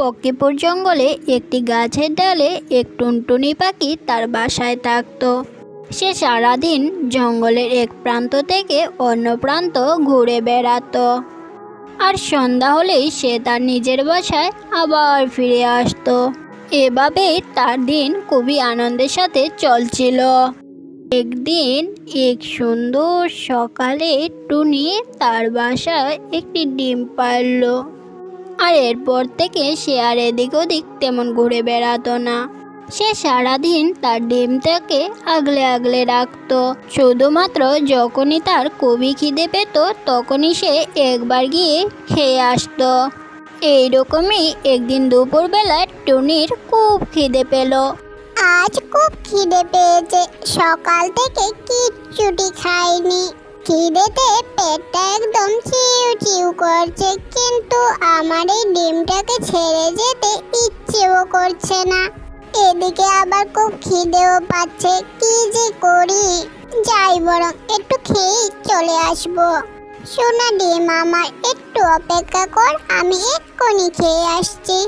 পক্কিপুর জঙ্গলে একটি গাছের ডালে এক টুনটুনি পাখি তার বাসায় থাকতো। সে সারাদিন জঙ্গলের এক প্রান্ত থেকে অন্য প্রান্ত ঘুরে বেড়াতো। আর সন্ধ্যা হলেই সে তার নিজের বাসায় আবার ফিরে আসতো। এভাবেই তার দিন খুবই আনন্দের সাথে চলছিল। একদিন এক সুন্দর সকালে টুনি তার বাসায় একটি ডিম পারল আর এরপর থেকে সে আর এদিক ওদিক তেমন ঘুরে বেড়াতো না। সে সারাদিন তার ডিমটাকে আগলে আগলে রাখতো। শুধুমাত্র যখনই তার কবি খিদে পেত, তখনই সে একবার গিয়ে খেয়ে আসতো। এইরকমই একদিন দুপুরবেলা টুনির খুব খিদে পেল। আজ খুব খিদে পেয়েছে। সকাল থেকে কিচ্ছুটি খাইনি খিদেতে পেটটা একদম চিউ চিউ করছে, কিন্তু আমার এই ডিমটাকে ছেড়ে যেতে ইচ্ছেও করছে না। এদিকে আবার খুব খিদেও পাচ্ছে, কি যে করি? যাই বরং একটু খেয়েই চলে আসব। সোনা ডিম আমার একটু অপেক্ষা কর, আমি এক্ষুনি খেয়ে আসছি।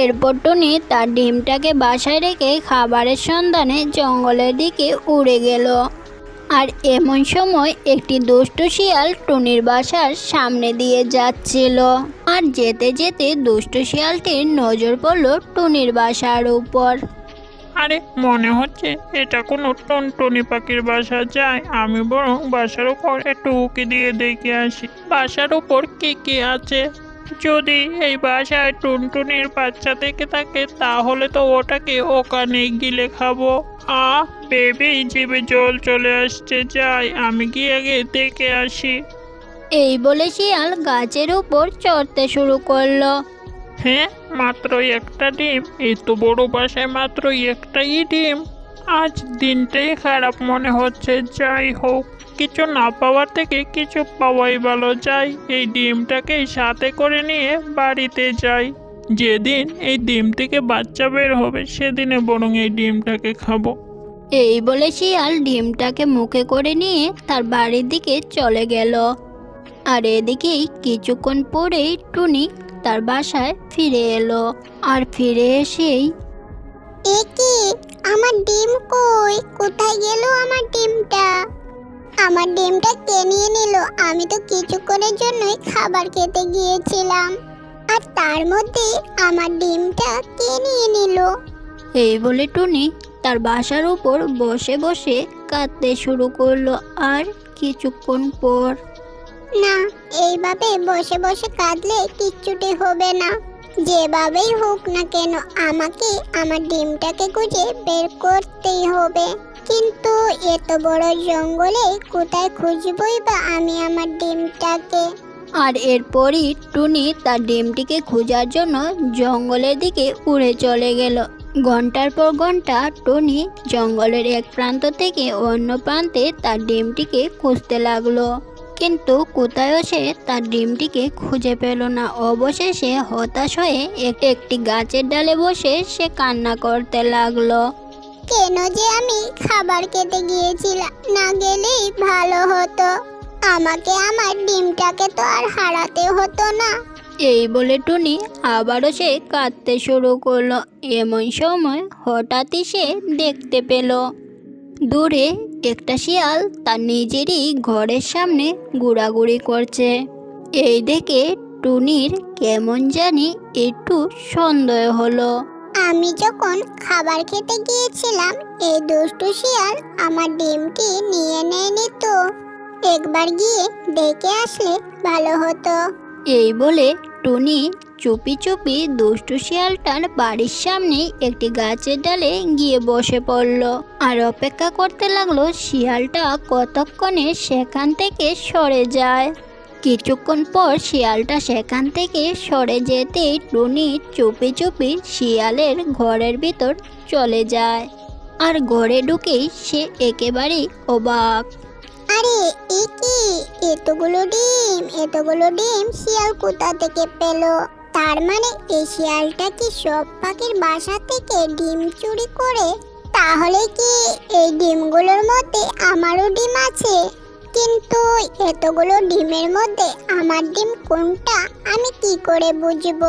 এরপর টুনি তার ডিমটাকে বাসায় রেখে খাবারের সন্ধানে জঙ্গলের দিকে উড়ে গেল। আর এমন সময় একটি দুষ্টু শিয়াল টুনির বাসার সামনে দিয়ে যাচ্ছিল। আর যেতে যেতে দুষ্টু শিয়ালটির নজর পড়ল টুনির বাসার উপর। আরে, মনে হচ্ছে এটা কোনো টনটনি পাখির বাসা। যায় আমি বরং বাসার উপর একটু উকি দিয়ে দেখে আসি। বাসার উপর কি কি আছে? যদি এই বাসায় টুনটুনির বাচ্চা থেকে থাকে, তাহলে তো ওটাকে ওখানে গিলে খাব। আ বেবি জিভে জল চলে আসছে যাই আমি গিয়ে আগে দেখে আসি। এই বলে শিয়াল গাছের উপর চড়তে শুরু করল। হ্যাঁ মাত্র একটা ডিম এত বড় বাসায় মাত্র একটাই ডিম। আজ দিনটাই খারাপ মনে হচ্ছে যাই হোক কিছু না পাওয়ার থেকে কিছু পাওয়াই ভালো যাই এই ডিমটাকে সাথে করে নিয়ে বাড়িতে যাই। যেদিন এই ডিম থেকে বাচ্চা বের হবে সেদিনে বরং এই ডিমটাকে খাব। এই বলে শিয়াল ডিমটাকে মুখে করে নিয়ে তার বাড়ির দিকে চলে গেল। আর এদিকেই কিছুক্ষণ পরেই টুনি তার বাসায় ফিরে এলো আর ফিরে এসেই এ কি আমার ডিম কই? কোথায় গেল আমার ডিমটা? আমার ডিমটা কে নিয়ে নিল? আমি তো কিছুক্ষণের জন্যই খাবার খেতে গিয়েছিলাম। আর তার মধ্যে আমার ডিমটা কে নিয়ে নিল? এই বলে টুনি তার বাসার উপর বসে বসে কাঁদতে শুরু করল আর কিছুক্ষণ পর। না এইভাবে বসে বসে কাঁদলে কিচ্ছুটি হবে না। যেভাবেই হোক না কেন আমাকে আমার ডিমটাকে খুঁজে বের করতেই হবে। কিন্তু এত বড় জঙ্গলে কোথায় খুঁজবই বা আমি আমার ডিমটাকে? আর এরপরই টুনি তার ডিমটিকে খোঁজার জন্য জঙ্গলের দিকে উড়ে চলে গেল। ঘণ্টার পর ঘণ্টা টুনি জঙ্গলের এক প্রান্ত থেকে অন্য প্রান্তে তার ডিমটিকে খুঁজতে লাগল। কিন্তু কোথায়ও সে তার ডিমটিকে খুঁজে পেল না। অবশেষে হতাশ হয়ে এক- একটি গাছের ডালে বসে সে কান্না করতে লাগল। কেন যে আমি খাবার খেতে গিয়েছিলাম না গেলেই ভালো হতো। আমাকে আমার ডিমটাকে তো আর হারাতে হতো না। এই বলে টুনি আবারও সে কাঁদতে শুরু করল। এমন সময় হঠাৎই সে দেখতে পেল দূরে একটা শিয়াল তার নিজেরই ঘরের সামনে ঘোরাঘুরি করছে। এই দেখে টুনির কেমন জানি একটু সন্দেহ হলো। আমি যখন খাবার খেতে গিয়েছিলাম এই দুষ্টু শিয়াল আমার ডিমটি নিয়ে নেয়নি তো। একবার গিয়ে দেখে আসলে ভালো হতো। এই বলে টুনি চুপি চুপি দুষ্টু শিয়ালটার বাড়ির সামনে একটি গাছের ডালে গিয়ে বসে পড়ল। আর অপেক্ষা করতে লাগল শিয়ালটা কতক্ষণে সেখান থেকে সরে যায়। কিছুক্ষণ পর শিয়ালটা সেখান থেকে সরে যেতেই টুনি চুপি চুপি শিয়ালের ঘরের ভিতর চলে যায়। আর ঘরে ঢুকেই সে একেবারেই অবাক। আরে, এ কি? এতগুলো ডিম এতগুলো ডিম শিয়াল কোথা থেকে পেল? তার মানে এই শিয়ালটা কি সব পাখির বাসা থেকে ডিম চুরি করে? তাহলে কি এই ডিমগুলোর মধ্যে আমারও ডিম আছে? কিন্তু এতগুলো ডিমের মধ্যে আমার ডিম কোনটা? আমি কি করে বুঝব?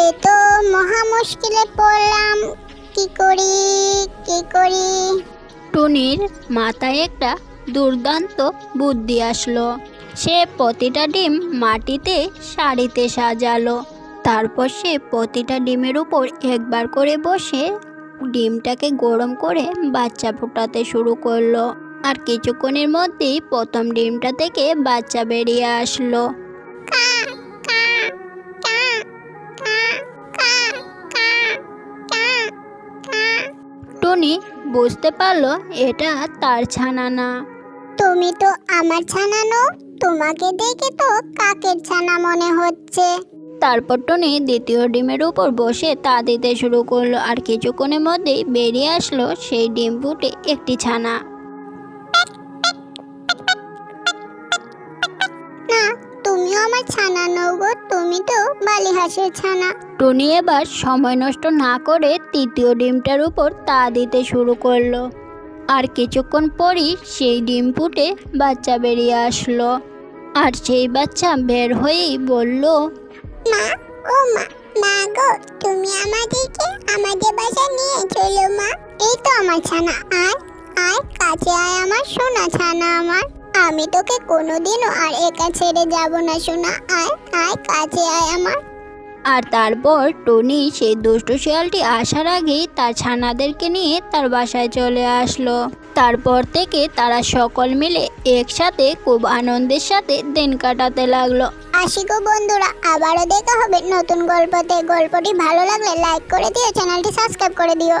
এ তো মহা মুশকিলে পড়লাম। কি করি? কি করি? টুনির মাথায় একটা দুর্দান্ত বুদ্ধি আসলো। সে প্রতিটা ডিম মাটিতে শাড়িতে সাজালো। তারপর সে প্রতিটা ডিমের উপর একবার করে বসে ডিমটাকে গরম করে বাচ্চা ফোটাতে শুরু করল। আর কিছুক্ষণের মধ্যেই প্রথম ডিমটা থেকে বাচ্চা বেরিয়ে আসলো। টুনি বুঝতে পারল এটা তার ছানা না। তুমি তো আমার ছানা নো তোমাকে দেখে তো কাকের ছানা মনে হচ্ছে। তারপর টনি দ্বিতীয় ডিমের উপর বসে তা দিতে শুরু করল আর কিছুক্ষণের মধ্যেই বেরিয়ে আসলো সেই ডিম ফুটে একটি ছানা। না তুমিও আমার ছানা নও গো তুমি তো বালি হাঁসের ছানা। টনি এবার সময় নষ্ট না করে তৃতীয় ডিমটার উপর তা দিতে শুরু করল। আর কিছুক্ষণ পরই সেই ডিম ফুটে বাচ্চা বেরিয়ে আসলো। আর সেই বাচ্চা বের হয়েই বলল, মা, ও মা মা গো, তুমি আমাদেরকে আমাদের বাসায় নিয়ে চলো মা। এই তো আমার ছানা, আয় আয়, কাছে আয় আমার সোনা ছানা আমার। আমি তোকে কোনোদিনও আর একা ছেড়ে যাব না সোনা আয় আয়, কাছে আয় আমার। আর তারপর টনি সেই দুষ্ট শিয়ালটি আসার আগেই তার ছানাদেরকে নিয়ে তার বাসায় চলে আসলো। তারপর থেকে তারা সকল মিলে একসাথে খুব আনন্দের সাথে দিন কাটাতে লাগল। গো বন্ধুরা, আবারও দেখা হবে নতুন গল্পতে। গল্পটি ভালো লাগলে লাইক করে দিও, চ্যানেলটি সাবস্ক্রাইব করে দিও।